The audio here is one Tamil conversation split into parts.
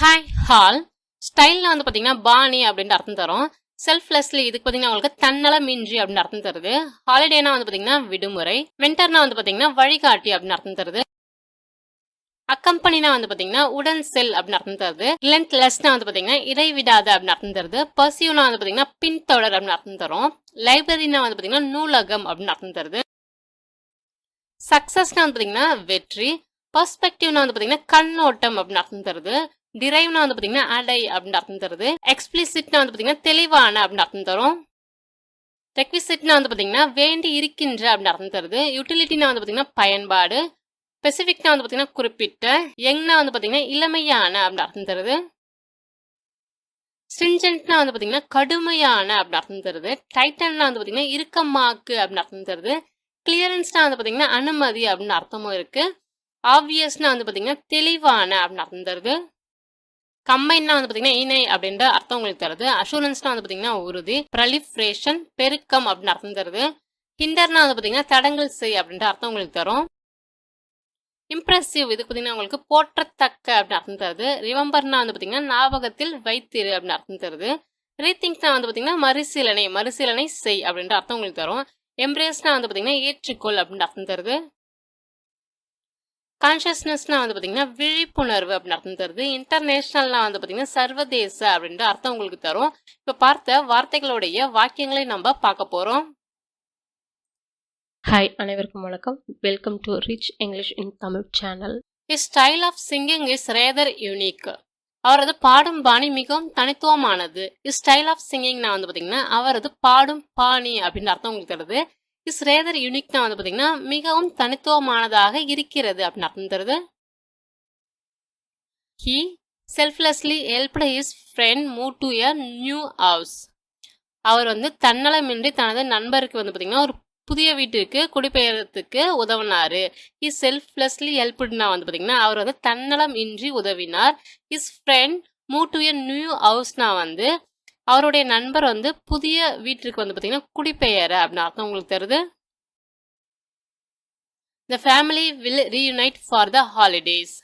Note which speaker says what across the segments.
Speaker 1: ஹாய் ஹால் ஸ்டைலில் வந்து பார்த்தீங்கன்னா பாணி அப்படின்ட்டு அர்த்தம் தரும். செல்ஃப்லெஸ்லி இதுக்கு பார்த்தீங்கன்னா உங்களுக்கு தன்னலமின்றி அப்படின்னு அர்த்தம் தருது. ஹாலிடேனா வந்து பார்த்தீங்கன்னா விடுமுறை. மென்டர்னா வந்து பார்த்தீங்கன்னா வழிகாட்டி அப்படின்னு அர்த்தம் தருது. அக்கம்பனினா வந்து பார்த்தீங்கன்னா உடன் செல் அப்படின்னு அர்த்தம் தருது. ரிலன்ட்லெஸ்னா வந்து பார்த்தீங்கன்னா இடைவிடாத அப்படின்னு அர்த்தம் தருது. பர்சியூனா வந்து பார்த்தீங்கன்னா பின்தொடர் அப்படின்னு அர்த்தம் தரும். லைப்ரரினா வந்து பார்த்தீங்கன்னா நூலகம் அப்படின்னு அர்த்தம் தருது. சக்சஸ்னா வந்து பார்த்தீங்கன்னா வெற்றி. பர்ஸ்பெக்டிவ்னா வந்து பார்த்தீங்கன்னா கண்ணோட்டம் அப்படின்னு அர்த்தம் தருது. டிரைவ்னா வந்து பார்த்தீங்கன்னா அடை அப்படின்னு அர்த்தம் தருது எக்ஸ்பிளிசிட்னா வந்து பார்த்தீங்கன்னா தெளிவான அப்படின்னு அர்த்தம் தரும் ரெக்விசிட்னா வந்து பார்த்தீங்கன்னா வேண்டி இருக்கின்ற அப்படின்னு அர்த்தம் தருது யூட்டிலிட்டினா வந்து பார்த்தீங்கன்னா பயன்பாடு ஸ்பெசிஃபிக்னா வந்து பார்த்தீங்கன்னா குறிப்பிட்ட யங்னா வந்து பார்த்தீங்கன்னா இளமையான அப்படின்னு அர்த்தம் தருது ஸ்ட்ரிஞ்சன்ட்னா வந்து பார்த்தீங்கன்னா கடுமையான அப்படின்னு அர்த்தம் தருது டைட்டன்னா வந்து பார்த்தீங்கன்னா இறுக்கமாக்கு அப்படின்னு அர்த்தம் தருது கிளியரன்ஸ்னா வந்து பார்த்தீங்கன்னா அனுமதி அப்படின்னு அர்த்தமும் இருக்கு ஆப்வியஸ்னா வந்து பார்த்தீங்கன்னா தெளிவான அப்படின்னு அர்த்தம் தருது கம்பைன்னா வந்து பார்த்தீங்கன்னா இணை அப்படின்ற அர்த்தம் உங்களுக்கு தருது. அஷூரன்ஸ்னா வந்து பார்த்தீங்கன்னா உறுதி ப்ரலிஃப்ரேஷன் பெருக்கம் அப்படின்னு அர்த்தம் தருது. ஹிண்டர்னா வந்து பார்த்தீங்கன்னா தடங்கல் செய் அப்படின்ற அர்த்தம் உங்களுக்கு தரும். இம்ப்ரெசிவ் இது பார்த்தீங்கன்னா உங்களுக்கு போற்றத்தக்க அப்படின்னு அர்த்தம் தருது. ரிவம்பர்னா வந்து பார்த்தீங்கன்னா ஞாபகத்தில் வைத்திரு அப்படின்னு அர்த்தம் தருது. ரீதிங்க்னா வந்து பார்த்தீங்கன்னா மறுசீலனை மறுசீலனை செய் அப்படின்ற அர்த்தம் உங்களுக்கு தரும். எம்ப்ரேஸ்னா வந்து பார்த்தீங்கன்னா ஏற்றுக்கொள் அப்படின்ற அர்த்தம் தருது. கான்ஷியஸ்னஸ்னா வந்து பார்த்தீங்கன்னா விழிப்புணர்வு அப்படின்னு அர்த்தம் தருது. இன்டர்நேஷ்னல்னா வந்து பார்த்தீங்கன்னா சர்வதேச அப்படின்ற அர்த்தம் உங்களுக்கு தரும். இப்போ பார்த்த வார்த்தைகளுடைய வாக்கியங்களை நம்ம பார்க்க போகிறோம்
Speaker 2: ஹாய் அனைவருக்கும் வணக்கம். Welcome to rich English in Tamil channel
Speaker 1: His style of singing is rather unique. அவரது பாடும் பாணி மிகவும் தனித்துவமானது. இஸ் ஸ்டைல் ஆஃப் சிங்கிங்னா வந்து பார்த்தீங்கன்னா அவரது பாடும் பாணி அப்படின்னு அர்த்தம் உங்களுக்கு தருது. இஸ் ரேதர் யூனிக்னா வந்து பார்த்தீங்கன்னா மிகவும் தனித்துவமானதாக இருக்கிறது அப்படின்னு அர்த்தம் தருது. He selflessly helped his friend move to a new house அவர் வந்து தன்னலமின்றி தனது நண்பருக்கு வந்து பார்த்தீங்கன்னா ஒரு புதிய வீட்டிற்கு குடிபெயர்றதுக்கு உதவினார். இஸ் செல்ஃப்லெஸ்லி ஹெல்ப்டுனா வந்து பார்த்தீங்கன்னா அவர் வந்து தன்னலம் இன்றி உதவினார் his friend move to a new ஹவுஸ்னா வந்து அவருடைய நண்பர் வந்து புதிய வீட்டிற்கு வந்து பார்த்தீங்கன்னா குடிபெயர அப்படின்னு அர்த்தம் உங்களுக்கு தருது the family will reunite for the holidays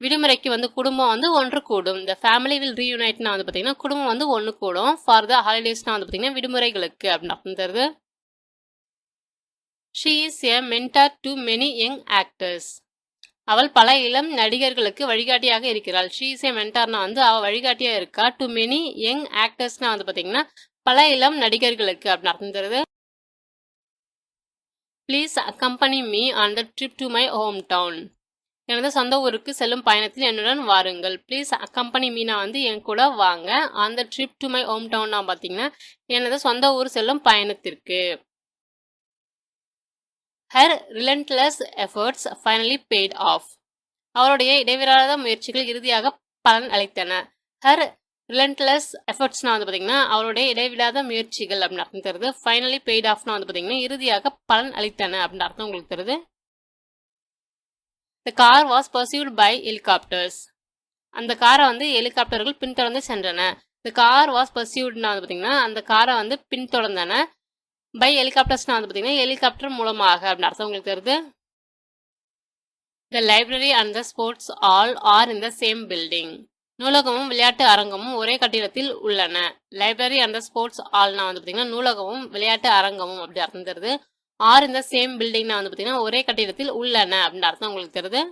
Speaker 1: விடுமுறைக்கு வந்து குடும்பம் வந்து ஒன்று கூடும். இந்த ஃபேமிலி வில் ரீயுனைட்னா வந்து பார்த்தீங்கன்னா குடும்பம் வந்து ஒன்று கூடும். ஃபார் த ஹாலிடேஸ்னா வந்து பார்த்தீங்கன்னா விடுமுறைகளுக்கு அப்படின்னு அர்த்தம் தருது she is a mentor to many young actors அவள் பல இளம் நடிகர்களுக்கு வழிகாட்டியாக இருக்கிறாள். ஷீ இஸ் ஏ மென்டார்னா வந்து அவள் வழிகாட்டியாக இருக்கா? டு மெனி யங் ஆக்டர்ஸ்னா வந்து பார்த்தீங்கன்னா பல இளம் நடிகர்களுக்கு அப்படின்னு அர்த்தம் please accompany me on the trip to my home town எனது சொந்த ஊருக்கு செல்லும் பயணத்தில் என்னுடன் வாருங்கள். ப்ளீஸ் அக்கம்பனி மீனா வந்து என் கூட வாங்க. On the trip to my home டவுன்னா பார்த்தீங்கன்னா எனது சொந்த ஊர் செல்லும் பயணத்திற்கு. Her relentless efforts finally paid off அவருடைய இடைவிடாத முயற்சிகள் இறுதியாக பலன் அளித்தன. ஹர் ரிலன்ட்லெஸ் எஃபர்ட்ஸ்னால் வந்து பார்த்தீங்கன்னா அவருடைய இடைவிடாத முயற்சிகள் அப்படின்னு அர்த்தம் தருது ஃபைனலி பெய்ட் ஆஃப்னா வந்து பார்த்தீங்கன்னா இறுதியாக பலன் அளித்தன அப்படின்னு அர்த்தம் உங்களுக்கு தருது the car was pursued by helicopters அந்த காரை வந்து ஹெலிகாப்டர்கள் பின்தொடர்ந்து சென்றன. த கார் வாஸ் பர்சியூட்னா வந்து பார்த்தீங்கன்னா அந்த காரை வந்து பின்தொடர்ந்தன. பை ஹெலிகாப்டர்ஸ்னால் வந்து பார்த்தீங்கன்னா ஹெலிகாப்டர் மூலமாக அப்படின்னு அர்த்தம் உங்களுக்கு தெரியுது? The library and the sports hall are in the same building நூலகமும் விளையாட்டு அரங்கமும் ஒரே கட்டிடத்தில் உள்ளன. லைப்ரரி அண்ட் த ஸ்போர்ட்ஸ் ஆல்னா வந்து பார்த்தீங்கன்னா நூலகமும் விளையாட்டு அரங்கமும் அப்படி அர்த்தம் தருது ஆர் இந்த சேம் பில்டிங்னா வந்து பார்த்தீங்கன்னா ஒரே கட்டிடத்தில் உள்ளன அப்படின்னு அர்த்தம் உங்களுக்கு தருது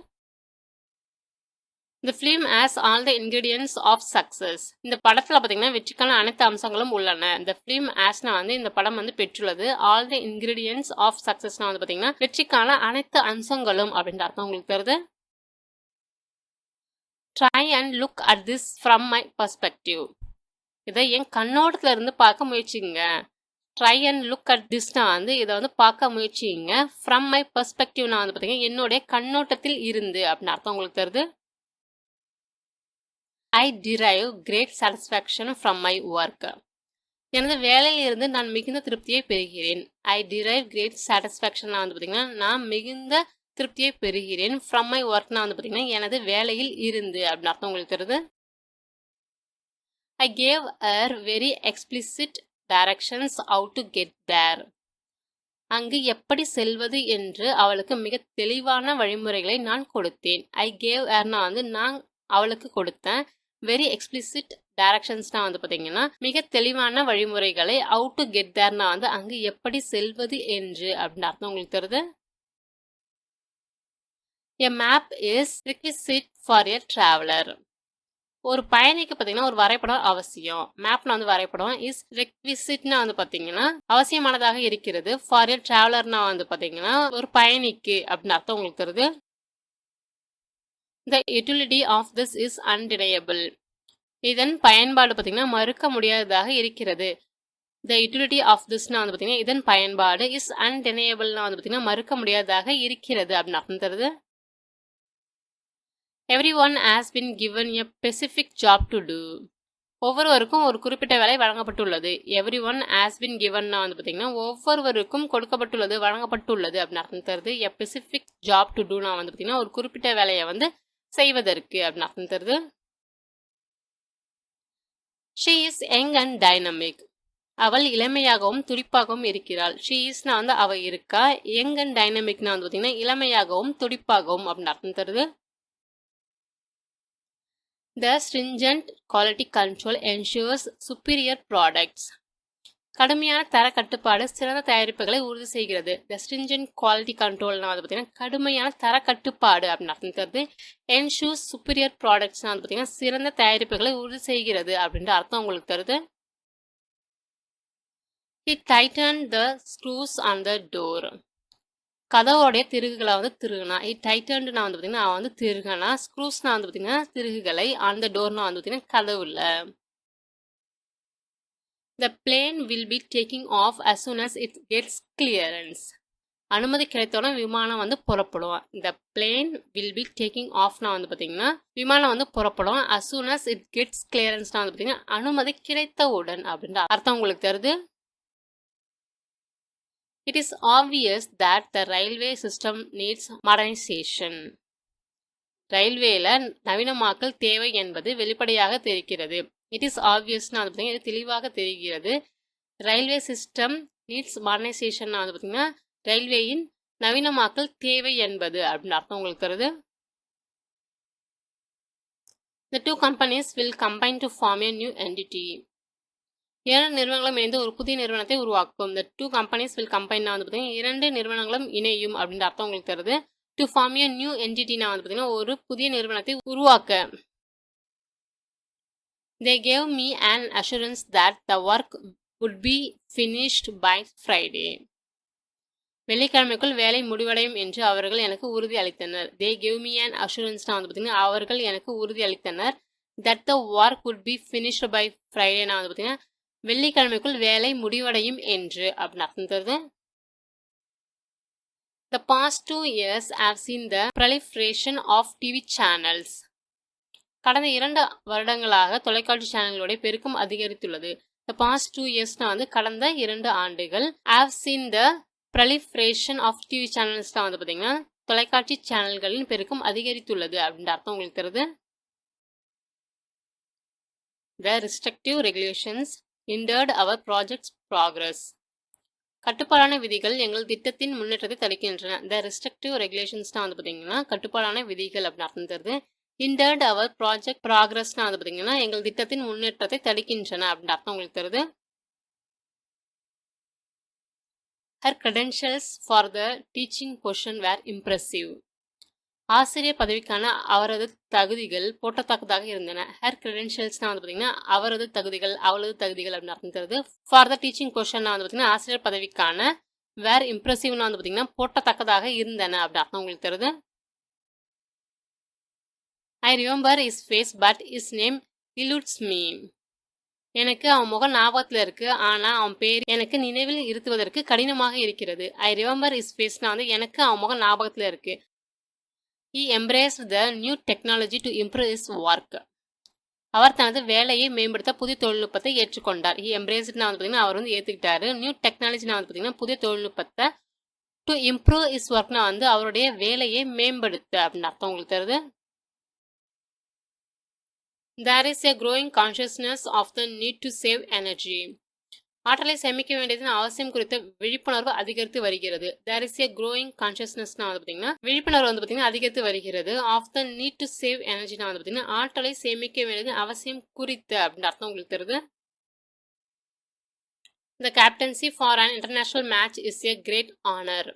Speaker 1: இந்த film has all the ingredients of success இந்த படத்தில் பார்த்தீங்கன்னா வெற்றிக்கான அனைத்து அம்சங்களும் உள்ளன. இந்த ஃபிலிம் ஆஸ்னா வந்து இந்த படம் வந்து பெற்றுள்ளது. ஆல் த இன்கிரீடியன்ஸ் ஆஃப் சக்ஸஸ்னா வந்து பார்த்தீங்கன்னா வெற்றிக்கான அனைத்து அம்சங்களும் அப்படின்ற அர்த்தம். உங்களுக்கு தருது try and look at this from my perspective இதை என் கண்ணோட்டத்தில் இருந்து பார்க்க முயற்சிங்க. ட்ரை அண்ட் லுக் அட் திஸ்னா வந்து இதை வந்து பார்க்க முயற்சிங்க. ஃப்ரம் மை பர்ஸ்பெக்டிவ்னா வந்து பார்த்தீங்கன்னா என்னுடைய கண்ணோட்டத்தில் இருந்து அப்படின்னு அர்த்தம். உங்களுக்கு தருது I derive great satisfaction from my work எனது வேலையில் இருந்து நான் மிகுந்த திருப்தியை பெறுகிறேன். ஐ டிரைவ் கிரேட் சாட்டிஸ்ஃபேக்ஷன் வந்து பார்த்தீங்கன்னா நான் மிகுந்த திருப்தியை பெறுகிறேன். ஃப்ரம் மை ஒர்க்னா வந்து பார்த்தீங்கன்னா எனது வேலையில் இருந்து அப்படின்னு அர்த்தம் உங்களுக்கு தெரியுது? I gave her very explicit directions how to get there அங்கு எப்படி செல்வது என்று அவளுக்கு மிக தெளிவான வழிமுறைகளை நான் கொடுத்தேன். ஐ கேவ் ஏர்னா வந்து நான் அவளுக்கு கொடுத்தேன். வெரி எக்ஸ்பிளிசிட் டைரக்ஷன்ஸ்னா வந்து பார்த்தீங்கன்னா மிக தெளிவான வழிமுறைகளை அவுட் டு கெட் தேர்னா வந்து அங்கு எப்படி செல்வது என்று அப்படின்னு அர்த்தம். உங்களுக்கு தெரியுது? A map is requisite for a traveller ஒரு பயணிக்கு பார்த்தீங்கன்னா ஒரு வரைபடம் அவசியம். மேப்னா வந்து வரைபடம். இஸ் ரெக்விசிட்னா வந்து பார்த்தீங்கன்னா அவசியமானதாக இருக்கிறது. ஃபார் எ ட்ராவலர்னா வந்து பார்த்தீங்கன்னா ஒரு பயணிக்கு அப்படின்னு அர்த்தம். உங்களுக்கு தருது the utility of this is undeniable இதன் பயன்பாடு பார்த்தீங்கன்னா மறுக்க முடியாததாக இருக்கிறது. த யூட்டிலிட்டி ஆஃப் திஸ்னா வந்து பார்த்தீங்கன்னா இதன் பயன்பாடு இஸ் அன்டினையபிள்னா வந்து பார்த்தீங்கன்னா மறுக்க முடியாததாக இருக்கிறது அப்படின்னு அர்த்தம் தருது. Every one has been given a specific job to do ஒவ்வொருவருக்கும் ஒரு குறிப்பிட்ட வேலை வழங்கப்பட்டுள்ளது. எவ்ரி ஒன் ஹாஸ் பின் கிவன்னா வந்து பார்த்தீங்கன்னா ஒவ்வொருவருக்கும் கொடுக்கப்பட்டுள்ளது வழங்கப்பட்டுள்ளது அப்படின்னு அர்த்தம் தருது. எ ஸ்பெசிஃபிக் ஜாப் டு டூனா வந்து பார்த்தீங்கன்னா ஒரு குறிப்பிட்ட வேலையை வந்து செய்வதற்கு அப்படின்னு அர்த்தம் தருது. She is young and dynamic அவள் இளமையாகவும் துடிப்பாகவும் இருக்கிறாள். ஷீ இஸ்னா வந்து அவ இருக்கா? யங் அண்ட் டைனமிக்னா வந்து பார்த்தீங்கன்னா இளமையாகவும் துடிப்பாகவும் அப்படின்னு அர்த்தம் தருது. The stringent quality control ensures superior products. கடுமையான தர கட்டுப்பாடு சிறந்த தயாரிப்புகளை உறுதி செய்கிறது. த ஸ்ட்ரிஞ்சன்ட் குவாலிட்டி கண்ட்ரோல்னா வந்து பார்த்தீங்கன்னா கடுமையான தர கட்டுப்பாடு அப்படின்னு அர்த்தம். என்ஷூஸ் சுப்பீரியர் ப்ராடக்ட்ஸ்னா வந்து பார்த்தீங்கன்னா சிறந்த தயாரிப்புகளை உறுதி செய்கிறது அப்படின்ற அர்த்தம் உங்களுக்கு தருது. It tightened the screws on the door கதவோடைய திருகுகளை வந்து திருகுனா இ டைட்டன்டு நான் வந்து பார்த்தீங்கன்னா நான் வந்து திருகனா ஸ்க்ரூஸ்னா வந்து பார்த்தீங்கன்னா திருகுகளை அந்த டோர்னா வந்து பார்த்தீங்கன்னா கதவுல. The plane will be taking off as soon as it gets clearance. அனுமதி கிடைத்தோட விமானம் வந்து புறப்படும் இந்த பிளேன் வில் பி டேக்கிங் ஆஃப்னா வந்து பார்த்தீங்கன்னா விமானம் வந்து புறப்படும் as soon as it gets கிளியரன்ஸ்னா வந்து பார்த்தீங்கன்னா அனுமதி கிடைத்தவுடன் அப்படின்ற அர்த்தம் உங்களுக்கு தருது it is obvious that the railway system needs modernisation ரயில்வேல நவீனமாக்கல் தேவை என்பது வெளிப்படையாக தெரிகிறது. இட் இஸ் ஆப்வியஸ்னா வந்து பார்த்தீங்கன்னா இது தெளிவாக தெரிகிறது. ரயில்வே சிஸ்டம் நீட்ஸ் மாடர்னைசேஷன் வந்து பார்த்தீங்கன்னா ரயில்வேயின் நவீனமாக்கல் தேவை என்பது அப்படின்னு அர்த்தம் உங்களுக்கு தருது the two companies will combine to form a new entity. இரண்டு நிறுவனங்களும் இணைந்து ஒரு புதிய நிறுவனத்தை உருவாக்கும். இந்த டூ கம்பெனிஸ் வில் கம்பைன் வந்து பார்த்தீங்கன்னா இரண்டு நிறுவனங்களும் இணையும் அப்படின்ற அர்த்தம் உங்களுக்கு தருது. டு ஃபார்ம் ஏ நியூ என்டிட்டினா வந்து பார்த்தீங்கன்னா ஒரு புதிய நிறுவனத்தை உருவாக்க. They gave me an assurance that the work would be finished by Friday வெள்ளிக்கிழமைக்குள் வேலை முடிவடையும் என்று அவர்கள் எனக்கு உறுதி அளித்தனர். They gave me an assurance வந்து பார்த்தீங்கன்னா அவர்கள் எனக்கு உறுதி அளித்தனர் that the work would be finished by ஃப்ரைடேனா வந்து பார்த்தீங்கன்னா வெள்ளிக்கிழமைக்குள் வேலை முடிவடையும் என்று. அப்படின்னு அர்த்தம் தருது the past two years have seen the proliferation of TV channels கடந்த இரண்டு வருடங்களாக தொலைக்காட்சி சேனல்களுடைய பெருக்கம் அதிகரித்துள்ளது. த பாஸ்ட் டூ இயர்ஸ்னா வந்து கடந்த இரண்டு ஆண்டுகள் have seen the proliferation of TV சேனல்ஸ்லாம் வந்து பார்த்தீங்கன்னா தொலைக்காட்சி சேனல்களின் பெருக்கம் அதிகரித்துள்ளது அப்படின்ற அர்த்தம் உங்களுக்கு தருது the restrictive regulations hindered our project's progress கட்டுப்பாடான விதிகள் எங்கள் திட்டத்தின் முன்னேற்றத்தை தடுக்கின்றன. த ரெஸ்ட்ரிக்டிவ் ரெகுலேஷன்ஸ்னால் வந்து பார்த்தீங்கன்னா கட்டுப்பாடான விதிகள் அப்படின்னு அர்த்தம் தருது இண்டர்ட் அவர் ப்ராஜெக்ட் ப்ராக்ரஸ்னா வந்து பார்த்தீங்கன்னா எங்கள் திட்டத்தின் முன்னேற்றத்தை தடுக்கின்றன அப்படின்ற அர்த்தம் உங்களுக்கு தருது her credentials for the teaching position were impressive ஆசிரியர் பதவிக்கான அவரது தகுதிகள் போட்டத்தக்கதாக இருந்தன. ஹர் கிரெடென்ஷியல்ஸ்னால் வந்து பார்த்தீங்கன்னா அவரது தகுதிகள் அவளது தகுதிகள் அப்படின்னு அர்த்தம் தருது ஃபார் த டீச்சிங் கொஷன்னா வந்து பார்த்தீங்கன்னா ஆசிரியர் பதவிக்கான வேர் இம்ப்ரெசிவ்னா வந்து பார்த்தீங்கன்னா போட்டத்தக்கதாக இருந்தன அப்படின்னு அர்த்தம் உங்களுக்கு தருது I remember his face but his name eludes me எனக்கு அவன் முகம் ஞாபகத்தில் இருக்கு. ஆனால் அவன் பேர் எனக்கு நினைவில் இருத்துவதற்கு கடினமாக இருக்கிறது. ஐ ரிமெம்பர் இஸ் ஃபேஸ்னா வந்து எனக்கு அவன் முகம் ஞாபகத்தில் இருக்கு. He embrace the new technology to improve his work அவர் தனது வேலையை மேம்படுத்த புதிய தொழில்நுட்பத்தை ஏற்றுக்கொண்டார். ஹி எம்ப்ரேஸ்ட்னா வந்து பார்த்தீங்கன்னா அவர் வந்து ஏற்றுக்கிட்டாரு நியூ டெக்னாலஜினா வந்து பார்த்தீங்கன்னா புதிய தொழில்நுட்பத்தை டு இம்ப்ரூவ் இஸ் ஒர்க்னா வந்து அவருடைய வேலையை மேம்படுத்த அப்படின்னு அர்த்தம். உங்களுக்கு தருது there is a growing consciousness of the need to save energy ஆற்றலை சேமிக்க வேண்டியதன் அவசியம் குறித்த விழிப்புணர்வு அதிகரித்து வருகிறது. தேர் இஸ் ஏ க்ரோயிங் கான்ஷியஸ்னஸ்னா வந்து பார்த்தீங்கன்னா விழிப்புணர்வு வந்து பார்த்தீங்கன்னா அதிகரித்து வருகிறது. Of the need to save எனர்ஜினா வந்து பார்த்தீங்கன்னா ஆற்றலை சேமிக்க வேண்டியது அவசியம் குறித்து அப்படின்ற அர்த்தம் உங்களுக்கு தருது the captaincy for an international match is a great honour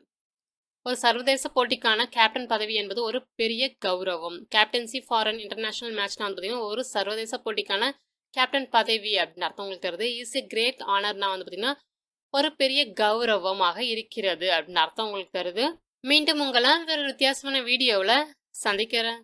Speaker 1: ஒரு சர்வதேச போட்டிக்கான கேப்டன் பதவி என்பது ஒரு பெரிய கௌரவம். கேப்டன்சி ஃபார் அன் இன்டர்நேஷனல் மேட்ச்னா வந்து பார்த்தீங்கன்னா ஒரு சர்வதேச போட்டிக்கான கேப்டன் பதவி அப்படின்னு அர்த்தம் உங்களுக்கு தருது இஸ் எ கிரேட் ஆனர்னா வந்து பார்த்தீங்கன்னா ஒரு பெரிய கௌரவமாக இருக்கிறது அப்படின்னு அர்த்தம் உங்களுக்கு தருது மீண்டும் உங்களை வேறு வித்தியாசமான வீடியோவில் சந்திக்கிறேன்.